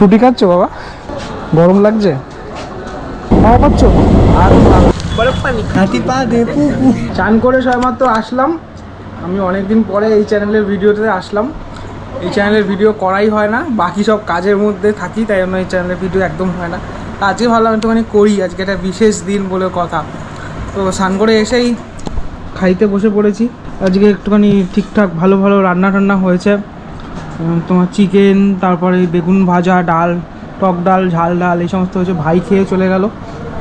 ফ্রুটি খাচ্ছ বাবা? গরম লাগছে? খাওয়া পাচ্ছ আর চান করে সবেমাত্র আসলাম। আমি অনেক দিন পরে এই চ্যানেলের ভিডিওতে আসলাম। এই চ্যানেলের ভিডিও করাই হয় না। বাকি সব কাজের মধ্যে থাকি তাই জন্য এই চ্যানেলের ভিডিও একদম হয় না। আজকে ভাবলাম একটুখানি করি আজকে একটা বিশেষ দিন বলে কথা। তো স্নান করে এসেই খাইতে বসে পড়েছি। আজকে একটুখানি ঠিকঠাক ভালো ভালো রান্না টান্না হয়েছে। তোমার চিকেন, তারপরে বেগুন ভাজা, ডাল, টক ডাল, ঝাল ডাল, এই সমস্ত হচ্ছে ভাই খেয়ে চলে গেল।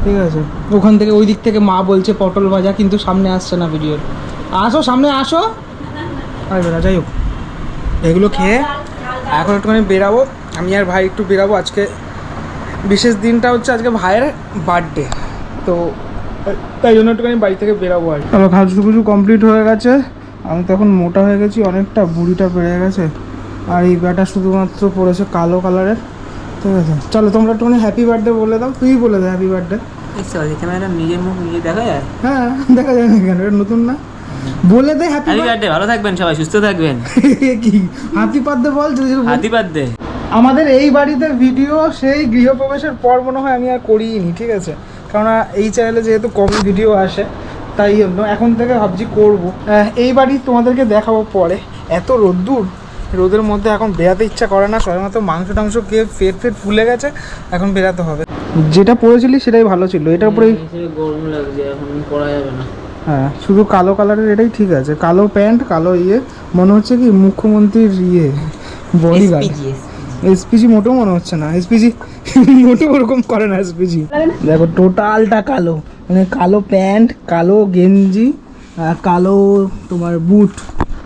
ঠিক আছে? ওখান থেকে ওই দিক থেকে মা বলছে পটল ভাজা, কিন্তু সামনে আসছে না ভিডিওর আসো, সামনে আসো। আরে বেড়া যাই হোক। এগুলো খেয়ে এখন একটুখানি বেরাবো। আমি আর ভাই একটু বেরাবো আজকে। বিশেষ দিনটা হচ্ছে আজকে ভাইয়ের বার্থডে তো, তাই জন্য একটুখানি বাড়ি থেকে বেরাবো আর খাজু খুজু কমপ্লিট হয়ে গেছে। আমি তো এখন মোটা হয়ে গেছি, অনেকটা বুড়িটা বেড়ে গেছে। আর এই ব্যাটা শুধুমাত্র পড়েছে কালো কালারের। ঠিক আছে। চলো তোমরা একটুখানি হ্যাপি বার্থডে বলে দাও। তুই বলে দে হ্যাপি বার্থডে সরি ক্যামেরা নিজের মুখ নিজে দেখা যায়? হ্যাঁ দেখা যায় না কেন? নতুন না। বলে দে হ্যাপি বার্থডে ভালো থাকবেন সবাই সুস্থ থাকবেন। কি? হাতি বার্থডে বল যদি হাতি বার্থডে আমাদের এই বাড়িতে ভিডিও সেই গৃহপ্রবেশের পর মনে হয় আমি আর করিনি ঠিক আছে? কেননা এই চ্যানেলে যেহেতু কম ভিডিও আসে তাই জন্য এখন থেকে ভাবছি করব। এই বাড়ি তোমাদেরকে দেখাবো পরে। এত রোদ্দুর? রোদের মধ্যে এখন বেরাতে ইচ্ছা করে না সবেমাত্র মাংস টাংস খেয়ে পেট ফেট ফুলে গেছে এখন বেরাতে হবে। যেটা পড়েছিলি সেটাই ভালো ছিল এটার উপরেই গরম লাগছে এখন পড়া যাবে না। হ্যাঁ শুধু কালো কালারের এটাই ঠিক আছে কালো প্যান্ট কালো ইয়ে মনে হচ্ছে কি মুখ্যমন্ত্রীর ইয়ে বডিগার্ড এসপিজি মোটেও মনে হচ্ছে না এসপিজি মোটেও ওরকম করে না এসপিজি দেখো টোটালটা কালো মানে কালো প্যান্ট কালো গেঞ্জি আর কালো তোমার বুট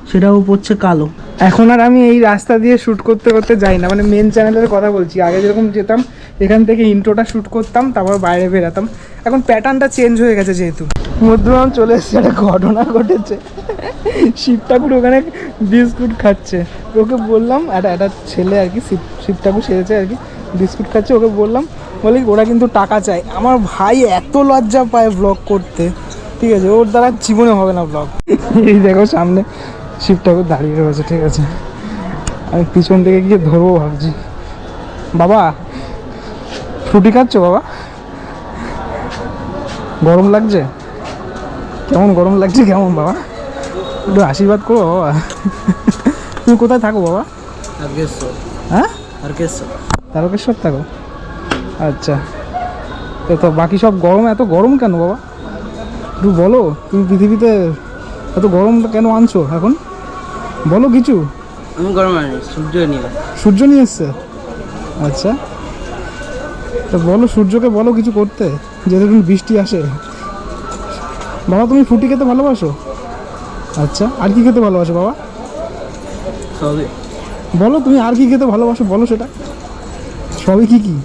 সেটাও পড়ছে কালো। এখন আর আমি এই রাস্তা দিয়ে শ্যুট করতে করতে যাই না। মানে মেন চ্যানেলের কথা বলছি। আগে যেরকম যেতাম, এখান থেকে ইন্ট্রোটা শ্যুট করতাম, তারপর বাইরে বেরাতাম। এখন প্যাটার্নটা চেঞ্জ হয়ে গেছে যেহেতু। মধ্যমান চলে এসেছে, একটা ঘটনা ঘটেছে। শিব ঠাকুর ওখানে বিস্কুট খাচ্ছে। ওকে বললাম, একটা একটা ছেলে আর কি, শিব শিব ঠাকুর সেরেছে আর কি, বিস্কুট খাচ্ছে। ওকে বললাম, বলি, ওরা কিন্তু টাকা চায়। আমার ভাই এত লজ্জা পায় ব্লগ করতে। ঠিক আছে, ওর দ্বারা জীবনে হবে না ব্লগ এই দেখো সামনে শিব ঠাকুর দাঁড়িয়ে রয়েছে ঠিক আছে। আমি পিছন থেকে গিয়ে ধরবো ভাবছি। বাবা ফ্রুটি খাচ্ছ বাবা? গরম লাগছে? কেমন গরম লাগছে কেমন বাবা? একটু আশীর্বাদ করো বাবা। তুমি কোথায় থাকো বাবা? হ্যাঁ? তারকেশ্বর থাকো? আচ্ছা। তো তো বাকি সব গরম এত গরম কেন বাবা? একটু বলো তুমি পৃথিবীতে এত গরম কেন আনছো এখন? বলো কিছু। আমি গরম আনি সূর্য নিয়ে সূর্য নিয়ে এসছে? আচ্ছা। তো বলো সূর্যকে বলো কিছু করতে যাতে তুমি বৃষ্টি আসে। বাবা তুমি ফুটি খেতে ভালোবাসো? আচ্ছা আর কি খেতে ভালোবাসো বাবা? সবই। বলো তুমি আর কি খেতে ভালোবাসো বলো সেটা। সবই কি কি?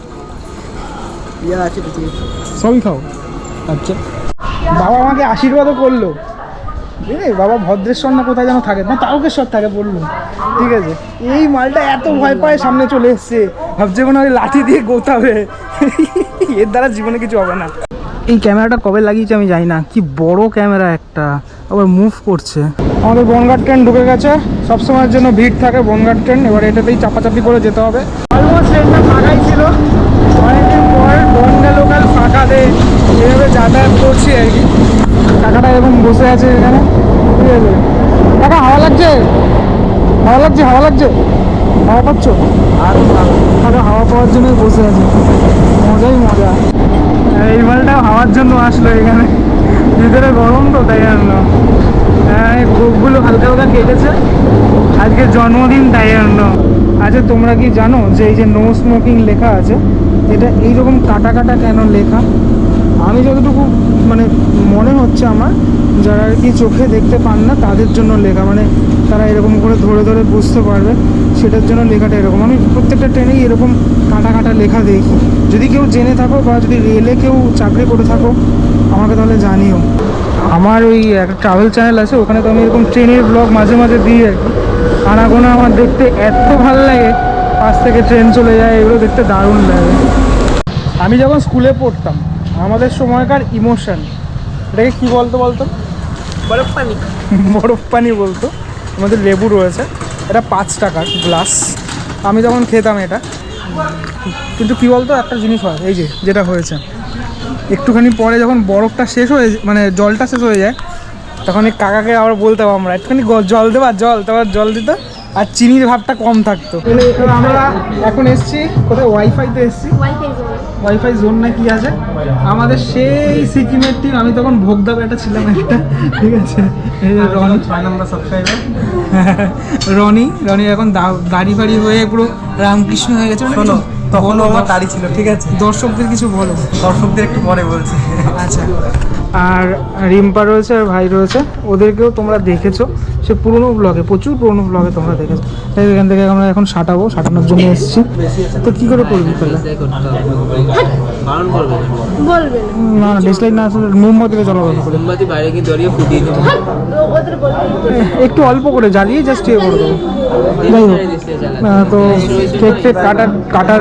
সবই খাও। আচ্ছা। বাবা আমাকে আশীর্বাদও করল। বুঝলি বাবা ভদ্রেশ্বর না কোথায় যেন থাকে? না, তাও তারকেশ্বর থাকে বলল ঠিক আছে? এই মালটা এত ভয় পায়, সামনে চলে এসছে। ভাবছে কোনো ওই লাঠি দিয়ে গোতাবে। এর দ্বারা জীবনে কিছু হবে না। এই ক্যামেরাটা কবে লাগিয়েছে আমি জানি না। কি বড় ক্যামেরা একটা। আবার মুভ করছে। আমাদের বনগাঁ ট্রেন ঢুকে গেছে। সবসময়ের জন্য ভিড় থাকে বনগাঁ ট্রেন। এবার এটাতেই চাপাচাপি করে যেতে হবে। ফাঁকাই ছিল। অনেকদিন পর বনগাঁ লোকাল ফাঁকাতে এভাবে যাতায়াত করছি আর কি। কাকাটা এরকম বসে আছে এখানে? ঠিক আছে। কাকা, হাওয়া লাগছে? হাওয়া লাগছে হাওয়া লাগছে? হাওয়া পাচ্ছ? আর কাকা, হাওয়া পাওয়ার জন্যই বসে আছে। মজাই মজা। এই মালটা হাওয়ার জন্য আসলো এখানে। ভিতরে গরম তো, তাই জন্য। হ্যাঁ গোপগুলো হালকা হালকা কেটেছে। আজকে জন্মদিন, তাই জন্য। আচ্ছা তোমরা কি জানো যে এই যে নো স্মোকিং লেখা আছে, এটা এইরকম কাটা কাটা কেন লেখা? আমি যতটুকু মানে মনে হচ্ছে আমার, যারা আর কি চোখে দেখতে পান না, তাদের জন্য লেখা। মানে তারা এরকম করে ধরে ধরে বুঝতে পারবে, সেটার জন্য লেখাটা এরকম। আমি প্রত্যেকটা ট্রেনেই এরকম কাটা কাটা লেখা দেখি। যদি কেউ জেনে থাকো বা যদি রেলে কেউ চাকরি করে থাকো, আমাকে তাহলে জানিও। আমার ওই একটা ট্রাভেল চ্যানেল আছে, ওখানে তো আমি এরকম ট্রেনের ব্লগ মাঝে মাঝে দিই আর কি। আনাগোনা আমার দেখতে এত ভালো লাগে, পাশ থেকে ট্রেন চলে যায়, এগুলো দেখতে দারুণ লাগে। আমি যখন স্কুলে পড়তাম আমাদের সময়কার ইমোশন। এটাকে কি বলতো বলতো? বরফ পানি বরফ পানি বলতো। আমাদের লেবু রয়েছে। এটা পাঁচ টাকার গ্লাস। আমি যখন খেতাম এটা। কিন্তু কি বলতো একটা জিনিস হয় এই যে যেটা হয়েছে। একটুখানি পরে যখন বরফটা শেষ হয়ে মানে জলটা শেষ হয়ে যায় তখন এই কাকাকে আবার বলতাম আমরা একটুখানি জল দেবা জল তারপর জল দিত। আর চিনির ভাবটা কম থাকতো। আমরা এখন এসছি কোথায়? ওয়াইফাইতে এসছি। Wifi zone. না কি আছে? আমাদের সেই সিকিমের টিম আমি তখন ভোগ ভোগদা একটা ছিলাম একটা ঠিক আছে? রনি। ছয় নম্বর সাবস্ক্রাইবার রনি রনি এখন দা- দাড়ি ফাড়ি হয়ে পুরো রামকৃষ্ণ হয়ে গেছে মানে শোনো কিছু তখনও আমার দাড়ি ছিল ঠিক আছে? দর্শকদের কিছু বলো। দর্শকদের একটু পরে বলছি। আচ্ছা। আর রিম্পা রয়েছে আর ভাই রয়েছে ওদেরকেও তোমরা দেখেছ। সে পুরনো ব্লগে প্রচুর পুরনো ব্লগে তোমরা দেখেছ। তাই এখান থেকে আমরা এখন সাঁটাবো সাঁটানোর জন্য এসেছি। তো কি করে করবি তাহলে? না। না ডিসলাইক না আসলে মোমবাতিতে চলা বন্ধ মোমবাতি বাইরে গিয়ে দড়িয়ে ফুটিয়ে দেবো। একটু অল্প করে জ্বালিয়ে জাস্ট ইয়ে করে দেবো। যাই হোক তো কেক ফেক কাটার কাটার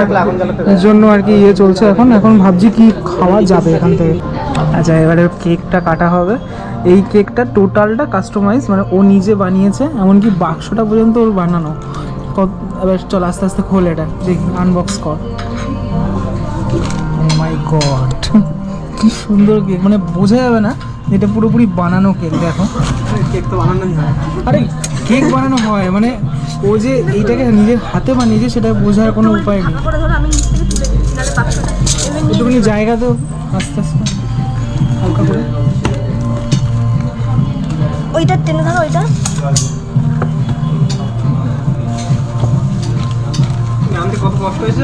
জন্য আর কি ইয়ে চলছে এখন। এখন ভাবছি কি খাওয়া যাবে এখান থেকে। আচ্ছা এবারে কেকটা কাটা হবে। এই কেকটা টোটালটা কাস্টমাইজ মানে ও নিজে বানিয়েছে, এমনকি বাক্সটা পর্যন্ত ওর বানানো। এবার চল, আস্তে আস্তে খোল এটা। দেখি আনবক্স কর। মাই গড কি সুন্দর কেক মানে বোঝা যাবে না এটা পুরোপুরি বানানো কেক দেখো। কেক তো বানানোই হয়। আরে কেক বানানো হয় মানে ও যে এইটাকে নিজের হাতে বানিয়েছে সেটা বোঝার কোনো উপায় নেই। একটুখানি জায়গা তো আস্তে আস্তে। হালকা করে। ওইটা টেনে ধরো ওইটা। কত কষ্ট হয়েছে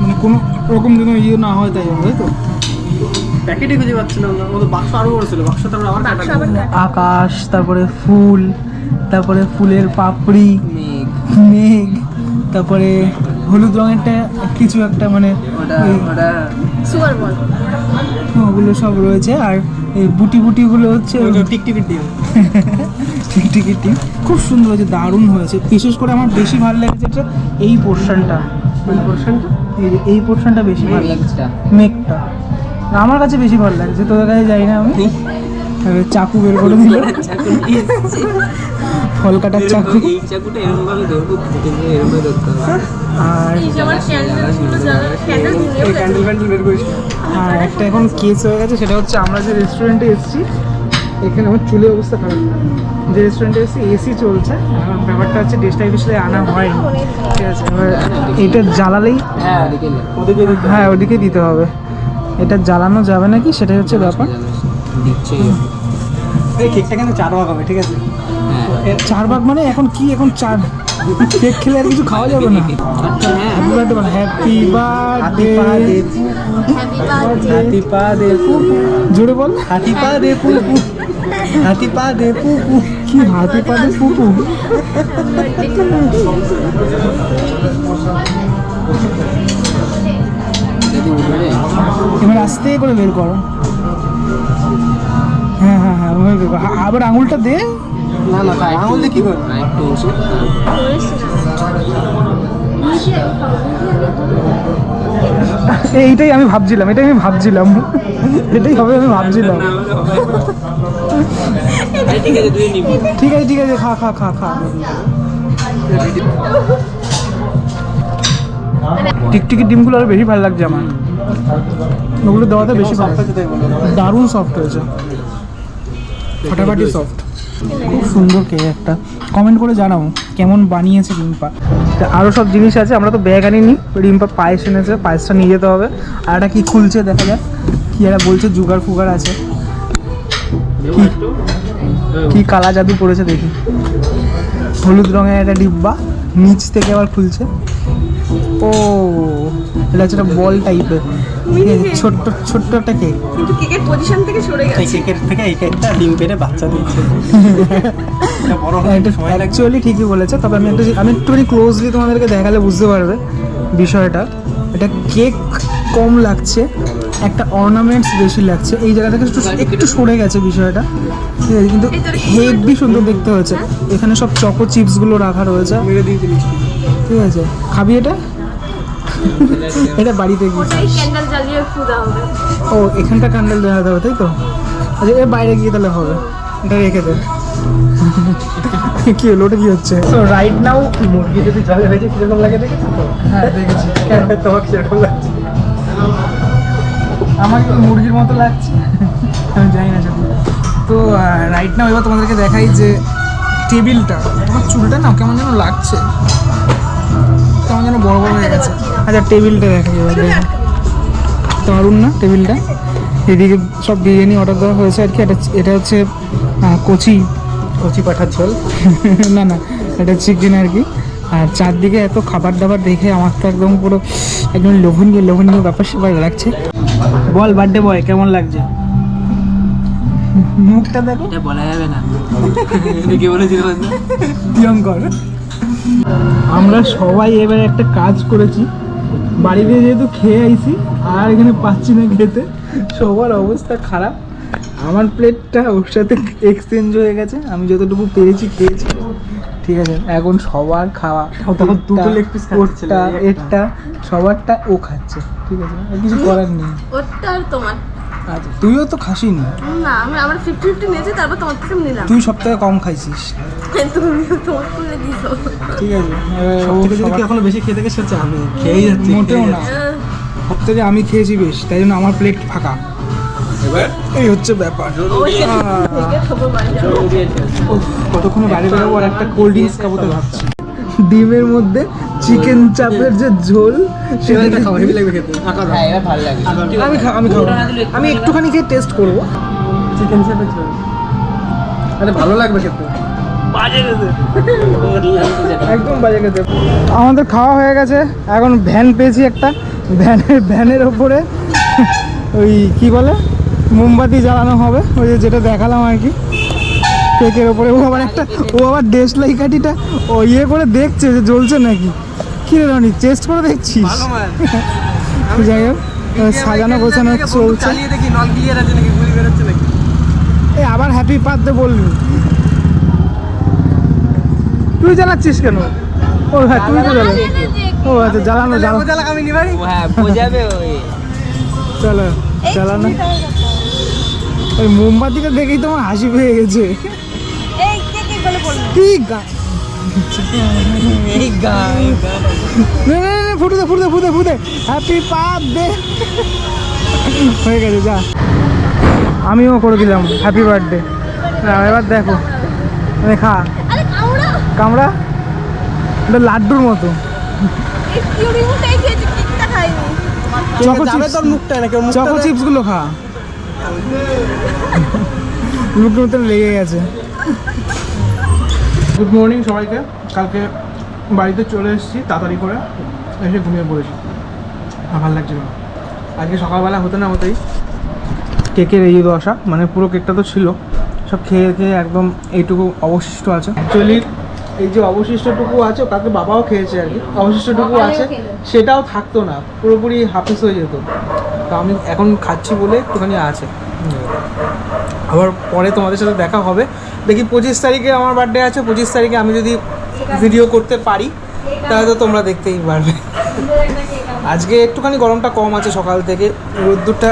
মানে কোনো রকম যেন ইয়ে না হয় তাই জন্য, তাই তো? প্যাকেটে খুঁজে পাচ্ছিলাম না ও তো বাক্স আরও বড় ছিল বাক্স তারপরে আবার কাটা আকাশ তারপরে ফুল তারপরে ফুলের পাপড়ি মেঘ। মেঘ তারপরে হলুদ রঙেরটা কিছু একটা মানে সুগার বল ওগুলো সব রয়েছে আর এই বুটি বুটিগুলো হচ্ছে টিকটিকির ডিম। টিকটিকি টিম খুব সুন্দর হয়েছে দারুণ হয়েছে। বিশেষ করে আমার বেশি ভালো লেগেছে হচ্ছে এই পোর্শনটা কোন পোর্শনটা এই পোর্শনটা বেশি ভালো লাগছে মেঘটা। আমার কাছে বেশি ভালো লাগছে তোদের কাছে যাই না আমি। এবার চাকু বের করে দিল। ফল কাটার চাকু। এই চাকুটা এরকম ভাবে ধরবো এরকম ভাবে ধরতে আর ক্যান্ডেল বের করিস। আর একটা এখন কেস হয়ে গেছে সেটা হচ্ছে আমরা যে রেস্টুরেন্টে এসেছি এখানে আমার চুলের অবস্থা খারাপ। যে রেস্টুরেন্টে এসেছি এসি চলছে এখন ব্যাপারটা হচ্ছে ডেস্টাই ডিসলে আনা হয়নি। ঠিক আছে এবার এটা জ্বালালেই হ্যাঁ ওদিকে দিতে হ্যাঁ ওদিকে দিতে হবে। এটা জ্বালানো যাবে নাকি? সেটাই হচ্ছে ব্যাপার। এই কেকটা কিন্তু চার ভাগ হবে ঠিক আছে? হ্যাঁ। চার ভাগ মানে এখন কি? এখন চার কেক খেলে আর কিছু খাওয়া যাবে না? আচ্ছা হ্যাঁ। হ্যাপি বার্থডে বল। হ্যাপি বার্থডে হ্যাপি বার্থডে হাতি পা দে পুপু জোরে বল। হাতি পা দে পুপু হাতি পা দে পুপু কি হাতি পাতে পুপু যদি উঠবে এবার আস্তে করে বের করো। হ্যাঁ হ্যাঁ হ্যাঁ বের করো। আবার আঙুলটা দে। না না তাই আঙুল দিয়ে কি একটু এইটাই আমি ভাবছিলাম এটাই আমি ভাবছিলাম। এটাই হবে আমি ভাবছিলাম। ঠিক আছে ঠিক আছে খা খা খা খা। টিকটিকি ডিমগুলো আরও বেশি ভালো লাগছে আমার। ওগুলো দেওয়াতে বেশি ভালো। দারুণ সফট হয়েছে ফাটাফাটি সফট খুব সুন্দর কেক একটা। কমেন্ট করে জানাও কেমন বানিয়েছে রিম্পা? তা আরও সব জিনিস আছে আমরা তো ব্যাগ আনিনি। রিম্পা পায়েস এনেছে পায়েসটা নিয়ে যেতে হবে। আর একটা কি খুলছে দেখা যাক। কি একটা বলছে জুগার ফুগার আছে। কি কি কালা জাদু পড়েছে দেখি। হলুদ রঙের একটা ডিব্বা নিচ থেকে আবার খুলছে। ও এটা হচ্ছে একটা বল টাইপের ছোট্ট ছোট্ট একটা কেক কিন্তু কেকের পজিশন থেকে সরে গেছে। কেকের থেকে এই কেকটা ডিম পেড়ে বাচ্চা দিচ্ছে বড় হতে একটু সময় অ্যাকচুয়ালি ঠিকই বলেছে তবে আমি একটা আমি একটুখানি ক্লোজলি তোমাদেরকে দেখালে বুঝতে পারবে বিষয়টা। এটা কেক কম লাগছে একটা অর্নামেন্টস বেশি লাগছে। এই জায়গা থেকে একটু একটু সরে গেছে বিষয়টা। ঠিক আছে কিন্তু হেভি সুন্দর দেখতে হয়েছে। এখানে সব চকো চিপসগুলো রাখা রয়েছে। ঠিক আছে খাবি এটা? এটা বাড়িতে গিয়ে। ওটাই ক্যান্ডেল জ্বালিয়ে ফুদা হবে। ও এখানটা ক্যান্ডেল দেওয়া হবে তাই তো? আচ্ছা এর বাইরে গিয়ে তাহলে হবে। এটা রেখে দে। কি হলো ওটা কি হচ্ছে? তো রাইট নাও মুরগি যদি জলে হয়েছে কীরকম লাগে দেখেছ তো? হ্যাঁ দেখেছি। কেন? তোমার কীরকম লাগছে? আমার কি মুরগির মতো লাগছে। আমি জানি না তো রাইট নাও এবার তোমাদেরকে দেখাই যে টেবিলটা আমার চুলটা না কেমন যেন লাগছে। কেমন যেন বড় বড় হয়ে গেছে। আচ্ছা টেবিলটা দেখো দারুণ না টেবিলটা? এদিকে সব বিরিয়ানি অর্ডার দেওয়া হয়েছে আর কি। এটা এটা হচ্ছে কচি। কচি পাঠার ঝোল? না না এটা চিকেন আর কি। আর চারদিকে এত খাবার দাবার দেখে আমার তো একদম পুরো একদম লোভনীয় লোভনীয় ব্যাপার স্যাপার লাগছে। বল বার্থডে বয় কেমন লাগছে? মুখটা দেখো। এটা বলা যাবে না। কি বলেছিল প্রিয়ঙ্কর। আমরা সবাই এবার একটা কাজ করেছি। বাড়িতে যেহেতু খেয়ে আইছি, আর এখানে পাচ্ছি না খেতে। সবার অবস্থা খারাপ। আমার প্লেটটা ওর সাথে এক্সচেঞ্জ হয়ে গেছে। আমি যতটুকু পেরেছি খেয়েছি। ঠিক আছে এখন সবার খাওয়া দুটো leg piece খাচ্ছে ওরটা, এরটা সবারটা ও খাচ্ছে। ঠিক আছে আর কিছু করার নেই। ওরটা আর তোমার? আচ্ছা তুইও তো খাসিনি? না আমি আমার ফিফটি ফিফটি নিয়েছি তারপর তোমার থেকে নিলাম। তুই সব থেকে কম খাইছিস। তুমি তোমার করে দিছো ঠিক আছে সব থেকে যদি এখনও বেশি খেতে গেছে হচ্ছে আমি। খেয়েই যাচ্ছি মোটেও না যাচ্ছি। সব থেকে আমি খেয়েছি বেশ তাই জন্য আমার প্লেট ফাঁকা। এই হচ্ছে ব্যাপার। কতক্ষণে বাড়ি বেরোবো আর একটা কোল্ড ড্রিঙ্কস খাব তো ভাবছি। ডিমের মধ্যে চিকেন চাপের যে ঝোল সেটা হেভি লাগবে খেতে। হ্যাঁ লাগে। আমি আমি খাব। আমি একটুখানি খেয়ে টেস্ট করব। চিকেন চেপে ঝোল। আরে ভালো লাগবে খেতে। একদম বাজে খেতে। আমাদের খাওয়া হয়ে গেছে। এখন ভ্যান পেয়েছি একটা। ভ্যানের ভ্যানের ওপরে ওই কি বলে? মোমবাতি জ্বালানো হবে ওই যে যেটা দেখালাম আর কি। কেকের ওপরে। ও আবার একটা ও আবার দেশলাই কাঠিটা ও ইয়ে করে দেখছে যে জ্বলছে নাকি। কি রে রনি চেস্ট করে দেখছিস? যাই হোক সাজানো গোছানো চলছে। চালিয়ে দেখি নল ক্লিয়ার আছে নাকি গুলি বেরোচ্ছে নাকি? এই আবার হ্যাপি বার্থডে বলবি। তুই জ্বালাচ্ছিস কেন? ও হ্যাঁ তুই তো জ্বালা ও আচ্ছা জ্বালানো জ্বালানো। হ্যাঁ বোঝাবে ওই। চলো চালানো ওই মোমবাতিটা দেখেই তোমার হাসি পেয়ে গেছে। এই কে কে বলে বলব কি গা- এই গান না না না ফুটে দে ফুটে ফুটে ফুটে হ্যাপি বার্থডে হয়ে গেছে যা। আমিও করে দিলাম হ্যাপি বার্থডে এবার দেখো। মানে খা। কামড়া। এটা লাড্ডুর মতো। চকো চিপস তোর মুখটা চকো চিপসগুলো খা। মুখের মতন লেগে গেছে। গুড মর্নিং সবাইকে। কালকে বাড়িতে চলে এসেছি, তাড়াতাড়ি করে এসে ঘুমিয়ে পড়েছি। আর ভালো লাগছিল না। আজকে সকালবেলা হতো না হতেই কেকের এই দশা মানে পুরো কেকটা তো ছিল। সব খেয়ে খেয়ে একদম এইটুকু অবশিষ্ট আছে। অ্যাকচুয়ালি এই যে অবশিষ্টটুকু আছে কালকে বাবাও খেয়েছে আর কি অবশিষ্টটুকু আছে সেটাও থাকতো না পুরোপুরি হাফিস হয়ে যেত। তো আমি এখন খাচ্ছি বলে একটুখানি আছে। আবার পরে তোমাদের সাথে দেখা হবে। দেখি পঁচিশ তারিখে আমার বার্থডে আছে পঁচিশ তারিখে আমি যদি ভিডিও করতে পারি তাহলে তো তোমরা দেখতেই পারবে। আজকে একটুখানি গরমটা কম আছে সকাল থেকে রোদ্দুরটা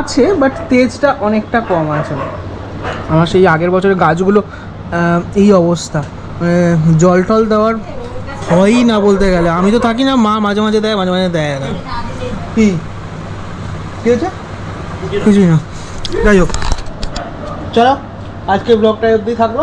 আছে বাট তেজটা অনেকটা কম আছে। আমার সেই আগের বছরের গাছগুলো এই অবস্থা। জল টল দেওয়ার হয়ই না বলতে গেলে। আমি তো থাকি না মা মাঝে মাঝে দেয় মাঝে মাঝে দেয় না। কি? হয়েছে? হচ্ছে কিছুই না। যাই হোক। চলো আজকে ব্লগটা অবধি থাকল।